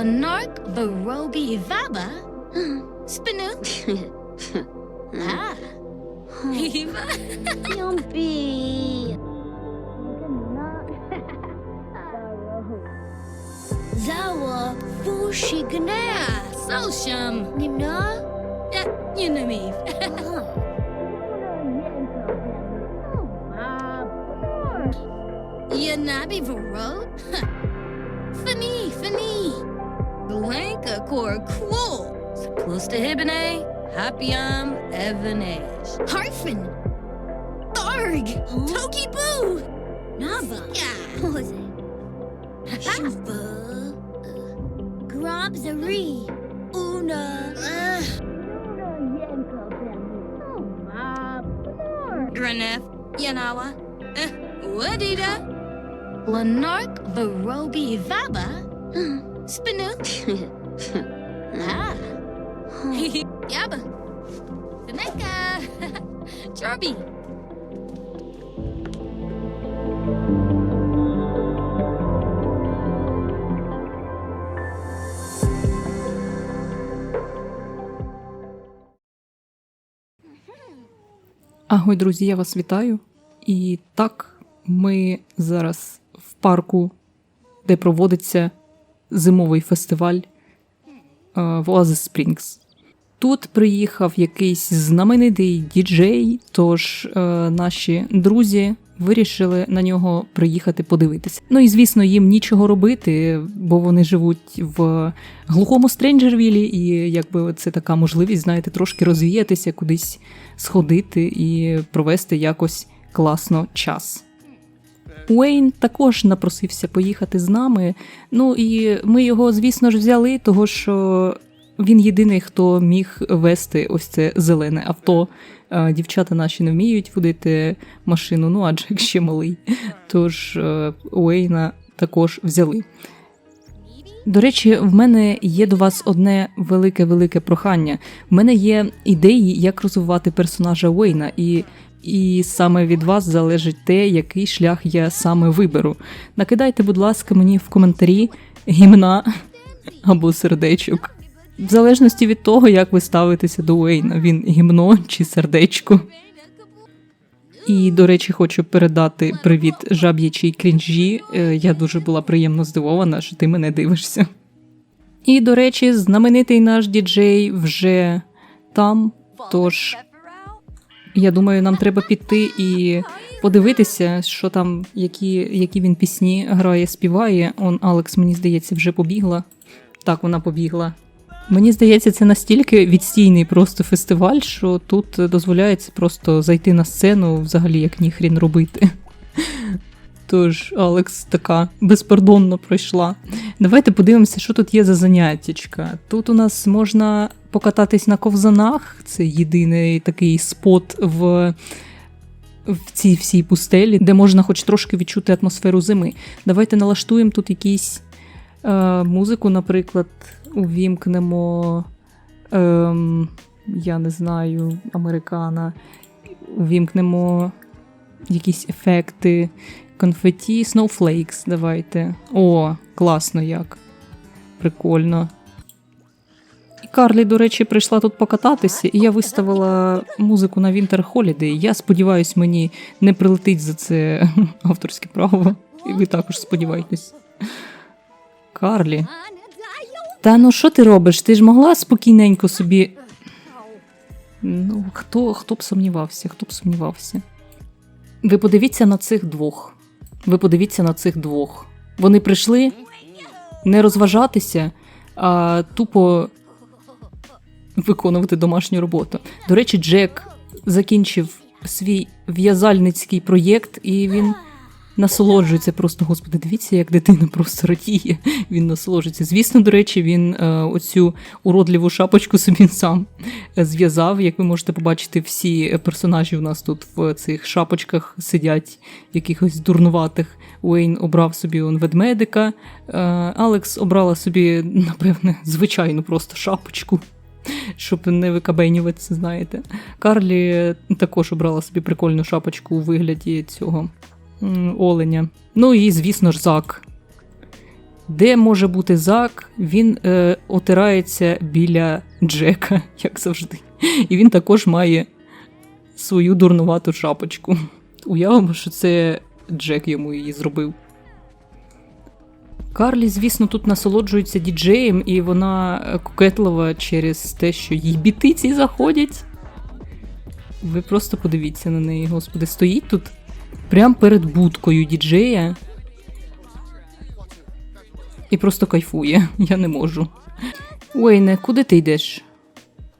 Monarch Barobi Vaba? Spinu? ah. Eva? Yummy. Zawa Fushignea. Solsham. Nimna? Eh, Yunamiv. Oh. Yanabi Varo? or cruel. Plus Plustahibine, Hapiam, Evanesh. Harfin! Tharg! Huh? Toki Boo! Nava! Pose. Shufa. Grobzari. Una. Uh. Greneth, Yanawa, eh, Wadida, Lanark, Varobi, Vaba, Spinook. Ah Yaba Taneka Jarby Агой, друзі, я вас вітаю. І так, ми зараз в парку, де проводиться зимовий фестиваль е, в Oasis Springs. Тут приїхав якийсь знаменитий діджей, тож е, наші друзі вирішили на нього приїхати подивитися. Ну і звісно, їм нічого робити, бо вони живуть в глухому Стренджервілі, і якби це така можливість, знаєте, трошки розвіятися, кудись сходити і провести якось класно час. Уейн також напросився поїхати з нами. Ну і ми його, звісно ж, взяли, того що він єдиний, хто міг вести ось це зелене авто. Дівчата наші не вміють водити машину, ну а Джек ще малий. Тож е, Уейна також взяли. До речі, в мене є до вас одне велике-велике прохання. В мене є ідеї, як розвивати персонажа Уейна, і, і саме від вас залежить те, який шлях я саме виберу. Накидайте, будь ласка, мені в коментарі гімна або сердечок. В залежності від того, як ви ставитеся до Уейна, він гімно чи сердечко. І, до речі, хочу передати привіт жаб'ячій крінжі. Е, Я дуже була приємно здивована, що ти мене дивишся. І, до речі, знаменитий наш діджей вже там. Тож я думаю, нам треба піти і подивитися, що там, які, які він пісні грає, співає. Он Алекс, мені здається, вже побігла. Так, вона побігла. Мені здається, це настільки відстійний просто фестиваль, що тут дозволяється просто зайти на сцену, взагалі як ніхрін робити. Тож Алекс така безпардонно пройшла. Давайте подивимося, що тут є за заняттячка. Тут у нас можна покататись на ковзанах. Це єдиний такий спот в, в цій всій пустелі, де можна хоч трошки відчути атмосферу зими. Давайте налаштуємо тут якісь е, музику, наприклад, увімкнемо. Ем, я не знаю, американа. Увімкнемо якісь ефекти, конфеті, Snowflakes, давайте. О, класно як. Прикольно. Карлі, до речі, прийшла тут покататися, і я виставила музику на Winter Holiday. Я сподіваюсь, мені не прилетить за це авторське право. І ви також сподіваєтесь. Карлі. Та ну що ти робиш? Ти ж могла спокійненько собі. Ну, хто, хто б сумнівався, хто б сумнівався. Ви подивіться на цих двох. Ви подивіться на цих двох. Вони прийшли не розважатися, а тупо виконувати домашню роботу. До речі, Джек закінчив свій в'язальницький проєкт, і він насолоджується просто, господи, дивіться, як дитина просто радіє. Він насолоджується. Звісно, до речі, він е, оцю уродливу шапочку собі сам зв'язав. Як ви можете побачити, всі персонажі у нас тут в цих шапочках сидять, якихось дурнуватих. Уейн обрав собі он ведмедика. Е, Алекс обрала собі, напевне, звичайну просто шапочку. Щоб не викабенюватися, знаєте. Карлі також обрала собі прикольну шапочку у вигляді цього оленя. Ну і, звісно ж, Зак. Де може бути Зак? Він е, отирається біля Джека, як завжди. І він також має свою дурнувату шапочку. Уявимо, що це Джек йому її зробив. Карлі, звісно, тут насолоджується діджеєм, і вона е, кокетлива через те, що їй бітиці заходять. Ви просто подивіться на неї, господи, стоїть тут прямо перед будкою діджея. І просто кайфує. Я не можу. Уейне, куди ти йдеш?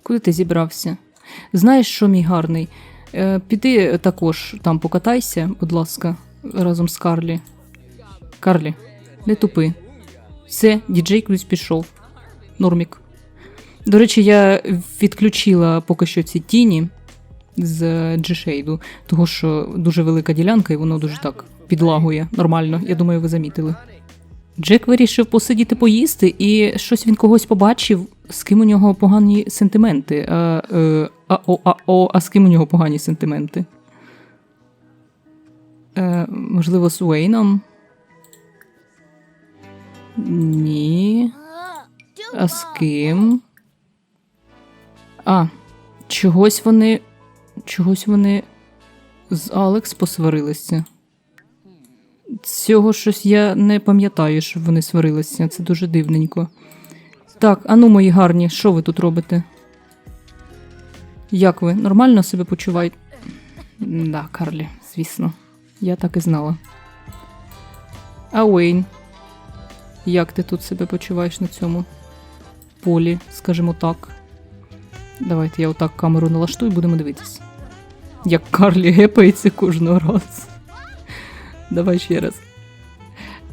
Куди ти зібрався? Знаєш, що мій гарний? Е, піди також там покатайся, будь ласка, разом з Карлі. Карлі, не тупи. Все, діджей Крюс пішов. Нормік. До речі, я відключила поки що ці тіні з G-Shade, того що дуже велика ділянка, і воно дуже так підлагує нормально. Я думаю, ви замітили. Джек вирішив посидіти поїсти, і щось він когось побачив, з ким у нього погані сентименти. А, е, а, о, а, о, а з ким у нього погані сентименти? Е, можливо, з Уейном? Ні. А з ким? А, чогось вони. Чогось вони з Алекс посварилися. Цього щось я не пам'ятаю, щоб вони сварилися. Це дуже дивненько. Так, ану, мої гарні, що ви тут робите? Як ви? Нормально себе почуваєте? Да, Карлі, звісно. Я так і знала. А Уейн, як ти тут себе почуваєш на цьому полі, скажімо так? Давайте я отак камеру налаштую, і будемо дивитись. Як Карлі гепається кожного разу. Давай ще раз.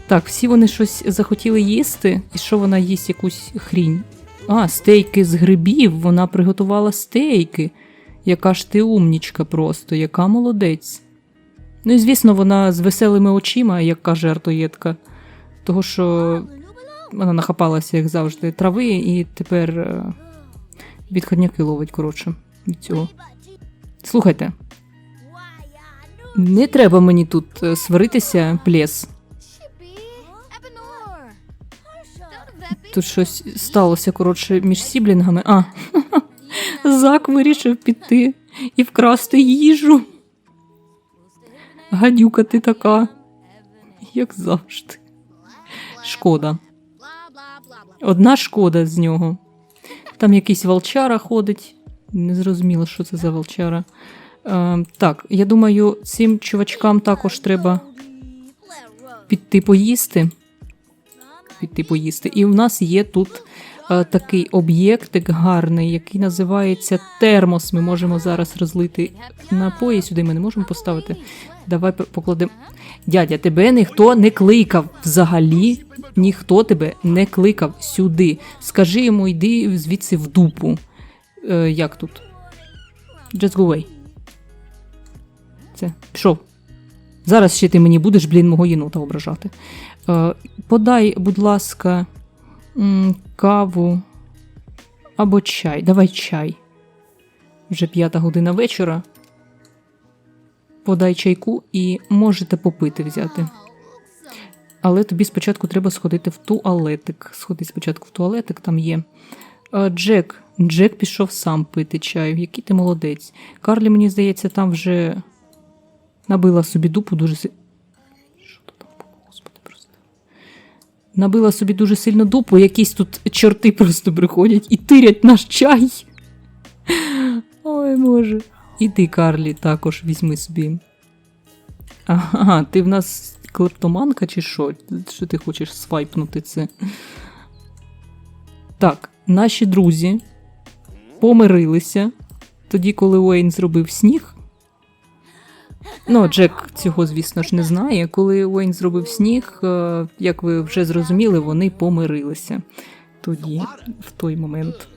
Так, всі вони щось захотіли їсти, і що вона їсть якусь хрінь. А, стейки з грибів. Вона приготувала стейки. Яка ж ти умнічка просто, яка молодець. Ну і звісно, вона з веселими очима, як каже артоєтка, того що вона нахапалася, як завжди, трави, і тепер е, відходняки ловить, коротше, від цього. Слухайте, не треба мені тут е, сваритися, плес. Тут щось сталося, коротше, між сіблінгами. А, Зак вирішив піти і вкрасти їжу. Гадюка ти така, як завжди. Шкода. Одна шкода з нього. Там якийсь волчара ходить. Не зрозуміло, що це за волчара. Е, так, я думаю, цим чувачкам також треба піти поїсти. Піти поїсти. І у нас є тут е, такий об'єктик гарний, який називається термос. Ми можемо зараз розлити напої сюди. Ми не можемо поставити. Давай покладемо. Дядя, тебе ніхто не кликав. Взагалі ніхто тебе не кликав сюди. Скажи йому, йди звідси в дупу. Е, як тут? Just go away. Це пішов. Зараз ще ти мені будеш, блін, мого єнота ображати. Е, подай, будь ласка, каву або чай. Давай чай. Вже п'ята година вечора. Подай чайку і можете попити взяти. Але тобі спочатку треба сходити в туалетик. Сходи спочатку в туалетик, там є. Джек. Джек пішов сам пити чаю. Який ти молодець. Карлі, мені здається, там вже набила собі дупу дуже си- Що то там було, господи, просто. Набила собі дуже сильно дупу, якісь тут чорти просто приходять і тирять наш чай. Ой, Боже. І ти, Карлі, також візьми собі. Ага, ти в нас клептоманка чи що? Що ти хочеш свайпнути це? Так, наші друзі помирилися тоді, коли Уейн зробив сніг. Ну, Джек цього, звісно ж, не знає. Коли Уейн зробив сніг, е, як ви вже зрозуміли, вони помирилися тоді, в той момент.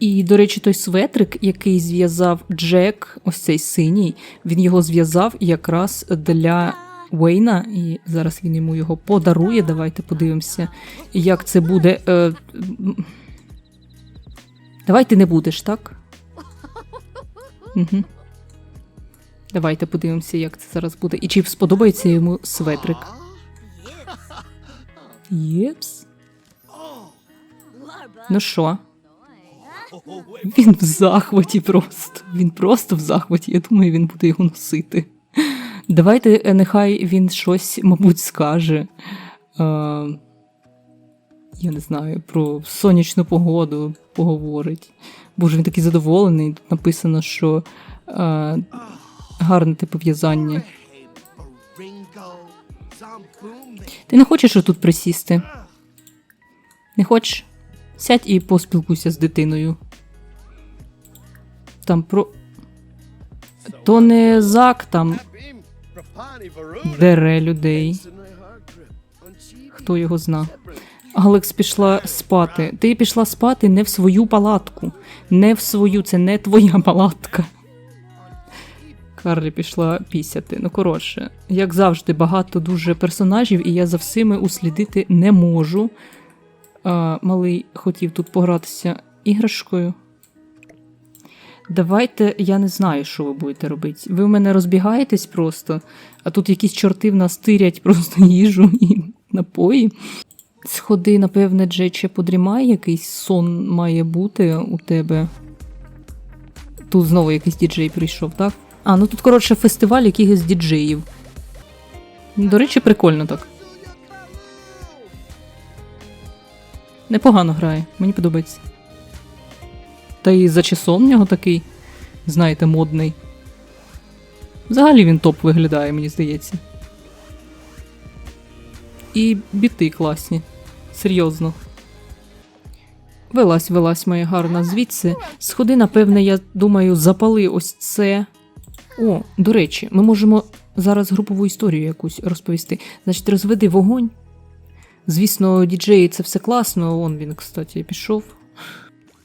І, до речі, той светрик, який зв'язав Джек, ось цей синій, він його зв'язав якраз для Уейна, і зараз він йому його подарує. Давайте подивимося, як це буде. Е, м. Давай ти не будеш, так? Угу. Давайте подивимося, як це зараз буде. І чи сподобається йому светрик. Єпс. Ну що? Він в захваті просто. Він просто в захваті. Я думаю, він буде його носити. Давайте, е, нехай він щось, мабуть, скаже. Е, я не знаю, про сонячну погоду поговорить. Боже, він такий задоволений. Тут написано, що е, гарне типу в'язання. Ти не хочеш отут присісти? Не хочеш? Сядь і поспілкуйся з дитиною. Там про. То не зак там дере людей. Хто його зна? Алекс пішла спати. Ти пішла спати не в свою палатку. Не в свою, це не твоя палатка. Карлі пішла пісяти. Ну, коротше, як завжди, багато дуже персонажів, і я за всіми услідити не можу. А, малий хотів тут погратися іграшкою. Давайте, я не знаю, що ви будете робити. Ви в мене розбігаєтесь просто, а тут якісь чорти в нас тирять просто їжу і напої. Сходи, напевне, Джече, подрімай, якийсь сон має бути у тебе. Тут знову якийсь діджей прийшов, так? А, ну тут, коротше, фестиваль якихось діджеїв. До речі, прикольно так. Непогано грає, мені подобається. Та і за часом в нього такий, знаєте, модний. Взагалі він топ виглядає, мені здається. І біти класні. Серйозно. Велась, велась моя гарна звідси. Сходи, напевне, я думаю, запали ось це. О, до речі, ми можемо зараз групову історію якусь розповісти. Значить, розведи вогонь. Звісно, діджеї це все класно, он він, кстати, пішов.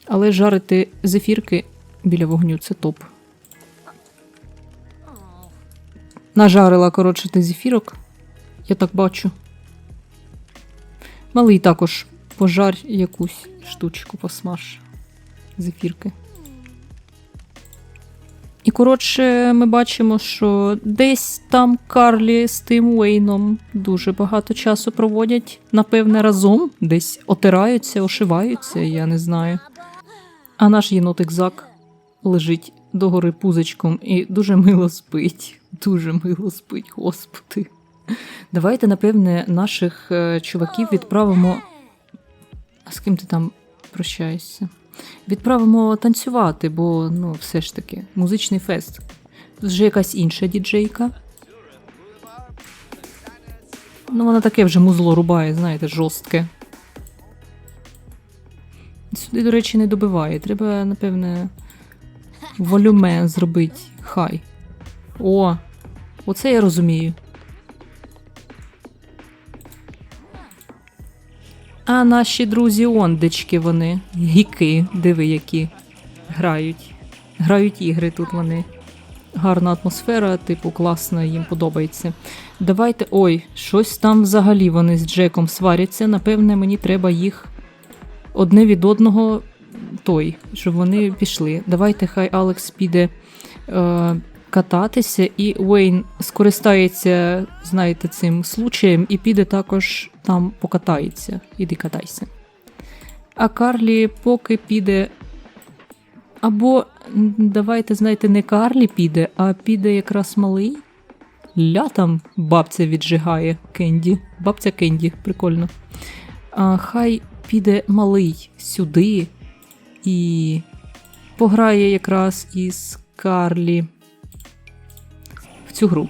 Але жарити зефірки біля вогню це топ. Нажарила, коротше, ти зефірок. Я так бачу. Малий також пожарь якусь штучку посмаж. Зефірки. І, коротше, ми бачимо, що десь там Карлі з тим Уейном дуже багато часу проводять, напевне, разом, десь отираються, ошиваються, я не знаю. А наш єнотик Зак лежить догори пузичком і дуже мило спить. Дуже мило спить, господи. Давайте, напевне, наших е, чуваків відправимо. А з ким ти там прощаєшся? Відправимо танцювати, бо ну, все ж таки, музичний фест. Вже якась інша діджейка. Ну, вона таке вже музло рубає, знаєте, жорстке. Сюди, до речі, не добиває. Треба, напевне, волюме зробити. Хай. О, оце я розумію. А наші друзі ондечки вони. Гіки, диви, які грають. Грають ігри тут вони. Гарна атмосфера, типу, класна, їм подобається. Давайте. Ой, щось там взагалі вони з Джеком сваряться. Напевне, мені треба їх одне від одного той, щоб вони пішли. Давайте, хай Алекс піде е, кататися, і Уейн скористається, знаєте, цим случаєм і піде також там покатається. Іди катайся. А Карлі поки піде. Або давайте, знаєте, не Карлі піде, а піде якраз малий. Ля там бабця віджигає Кенді. Бабця Кенді, прикольно. А, хай піде малий сюди і пограє якраз із Карлі цю гру.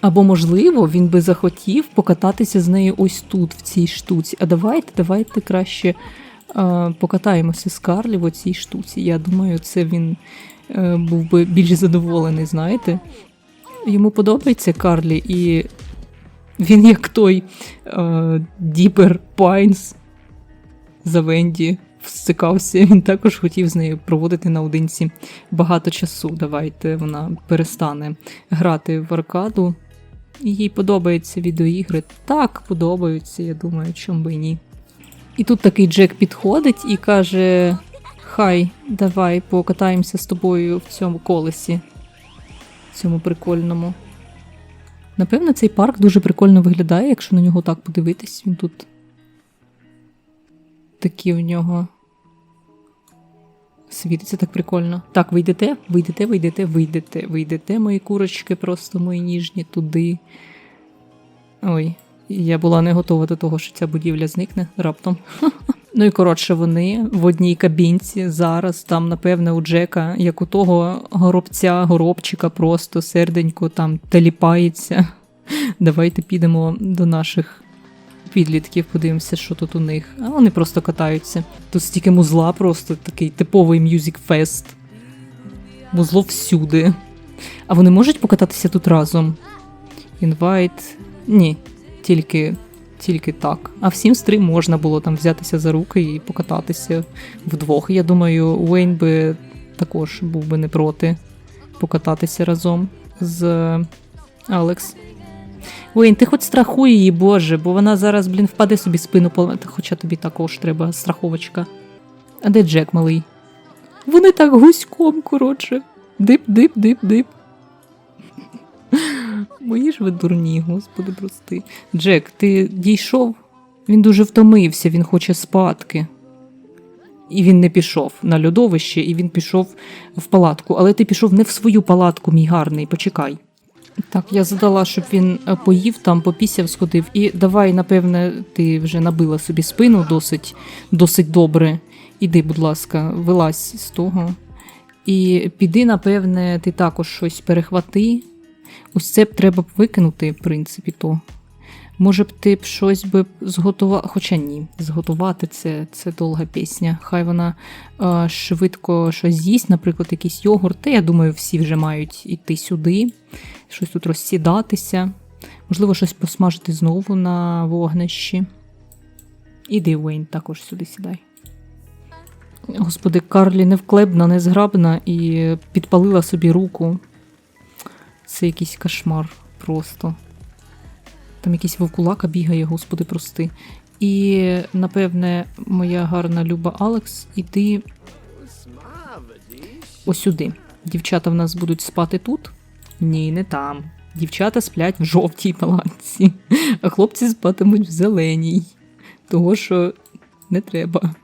Або, можливо, він би захотів покататися з нею ось тут, в цій штуці. А давайте, давайте краще е, покатаємося з Карлі в цій штуці. Я думаю, це він е, був би більш задоволений, знаєте. Йому подобається Карлі, і він як той е, Діпер Пайнс за Венді всикався. Він також хотів з нею проводити наодинці багато часу. Давайте вона перестане грати в аркаду. Їй подобаються відеоігри. Так, подобаються, я думаю, чому би і ні. І тут такий Джек підходить і каже: Хай, давай покатаємося з тобою в цьому колесі, в цьому прикольному. Напевно, цей парк дуже прикольно виглядає, якщо на нього так подивитись. Він тут такі в нього. Світиться так прикольно. Так, ви йдете, ви йдете, ви йдете, ви йдете, ви йдете, мої курочки, просто мої ніжні туди. Ой, я була не готова до того, що ця будівля зникне раптом. Ну і коротше, вони в одній кабінці зараз, там, напевне, у Джека, як у того горобця, горобчика, просто серденько там теліпається. Давайте підемо до наших підлітків, подивимося, що тут у них. А вони просто катаються. Тут стільки музла, просто такий типовий мюзик фест. Музло всюди. А вони можуть покататися тут разом? Інвайт. Ні, тільки, тільки так. А в Sims 3 можна було там взятися за руки і покататися вдвох. Я думаю, Уейн би також був би не проти покататися разом з Алекс. Уейн, ти хоч страхуй її, Боже, бо вона зараз, блін, впаде собі спину поламати, хоча тобі також треба страховочка. А де Джек малий? Вони так гуськом, коротше. Дип, дип, дип, дип. Мої ж ви дурні, господи, прости. Джек, ти дійшов? Він дуже втомився, він хоче спадки. І він не пішов на льодовище, і він пішов в палатку. Але ти пішов не в свою палатку, мій гарний, почекай. Так, я задала, щоб він е, поїв там, попісяв, сходив. І давай, напевне, ти вже набила собі спину досить, досить добре. Іди, будь ласка, вилазь з того. І піди, напевне, ти також щось перехвати. Ось це б треба викинути, в принципі, то. Може б ти б щось би зготував, хоча ні, зготувати це, це довга пісня. Хай вона е, швидко щось з'їсть, наприклад, якийсь йогурт. Та я думаю, всі вже мають іти сюди, щось тут розсідатися. Можливо, щось посмажити знову на вогнищі. Іди, Уейн, також сюди сідай. Господи, Карлі невклебна, незграбна і підпалила собі руку. Це якийсь кошмар просто. Там якийсь вовкулака бігає, господи, прости. І, напевне, моя гарна люба Алекс, іди ось сюди. Дівчата в нас будуть спати тут? Ні, не там. Дівчата сплять в жовтій палатці, а хлопці спатимуть в зеленій. Того, що не треба.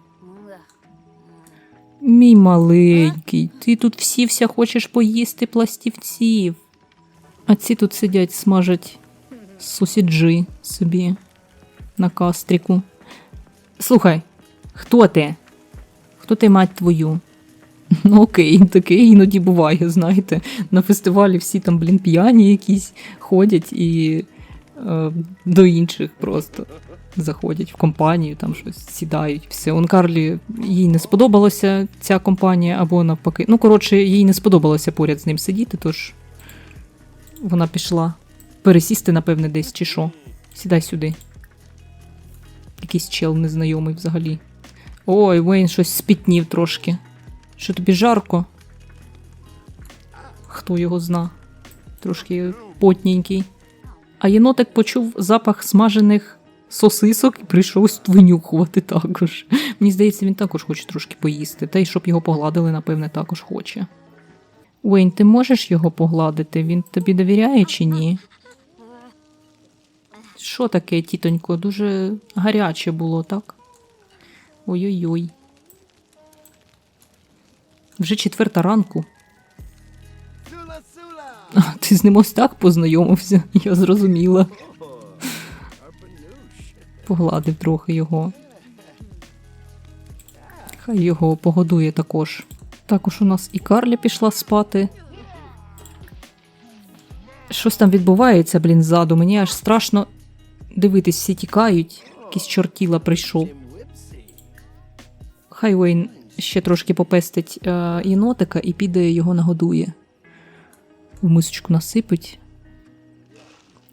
Мій маленький, ти тут всі-вся хочеш поїсти пластівців. А ці тут сидять, смажать сусіджі собі на кастріку. Слухай, хто ти? Хто ти мать твою? Ну окей, таке іноді буває, знаєте. На фестивалі всі там, блін, п'яні якісь ходять і е, до інших просто заходять в компанію, там щось сідають. Все. Он Карлі їй не сподобалася ця компанія, або навпаки. Ну, коротше, їй не сподобалося поряд з ним сидіти, тож вона пішла пересісти, напевне, десь чи що. Сідай сюди. Якийсь чел незнайомий взагалі. Ой, Вейн щось спітнів трошки. Що тобі жарко? Хто його зна? Трошки потненький. А єнотик почув запах смажених сосисок і прийшов винюхувати також. Мені здається, він також хоче трошки поїсти. Та й щоб його погладили, напевне, також хоче. Уейн, ти можеш його погладити? Він тобі довіряє чи ні? Що таке, тітонько? Дуже гаряче було, так? Ой-ой-ой. Вже четверта ранку. А, ти з ним ось так познайомився, я зрозуміла. Погладив трохи його. Хай його погодує також. Також у нас і Карлі пішла спати. Щось там відбувається, блін, ззаду. Мені аж страшно дивитись, всі тікають. Якийсь чортіла прийшов. Хай Уейн ще трошки попестить е, єнотика і піде його нагодує. В мисочку насипить.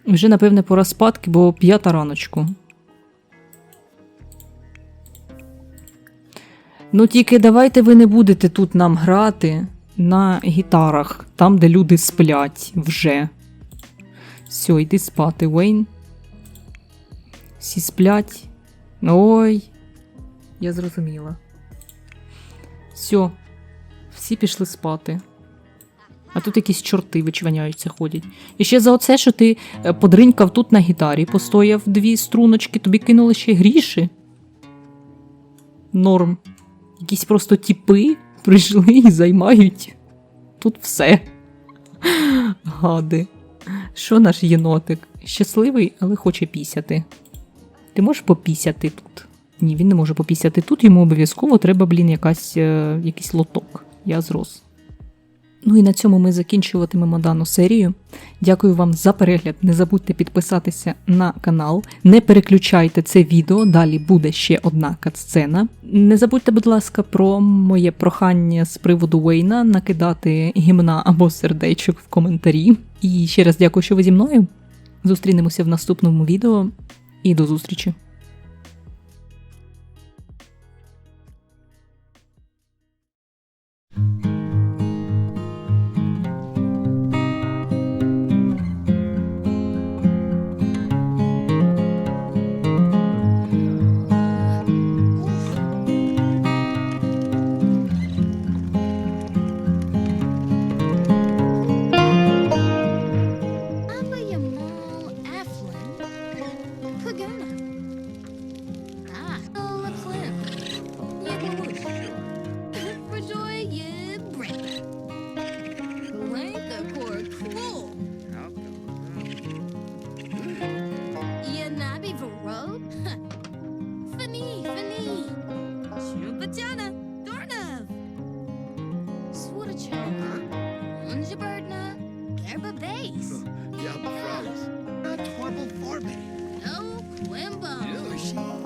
Вже, напевне, пора спадки, бо п'ята раночку. Ну тільки давайте ви не будете тут нам грати на гітарах, там, де люди сплять вже. Все, йди спати, Уейн. Всі сплять. Ой, я зрозуміла. Все, всі пішли спати. А тут якісь чорти вичваняються ходять. І ще за оце, що ти е, подринькав тут на гітарі, постояв дві струночки, тобі кинули ще гріші. Норм. Якісь просто тіпи прийшли і займають тут все. Гади. Що наш єнотик? Щасливий, але хоче пісяти. Ти можеш попісяти тут? Ні, він не може попісяти тут, йому обов'язково треба, блін, якась, е, якийсь лоток. Я зрос. Ну і на цьому ми закінчуватимемо дану серію. Дякую вам за перегляд. Не забудьте підписатися на канал. Не переключайте це відео, далі буде ще одна катсцена. Не забудьте, будь ласка, про моє прохання з приводу Вейна накидати гімна або сердечок в коментарі. І ще раз дякую, що ви зі мною. Зустрінемося в наступному відео і до зустрічі! face. yeah, the frogs. Not horrible for me. Oh, Quimbo. Yeah.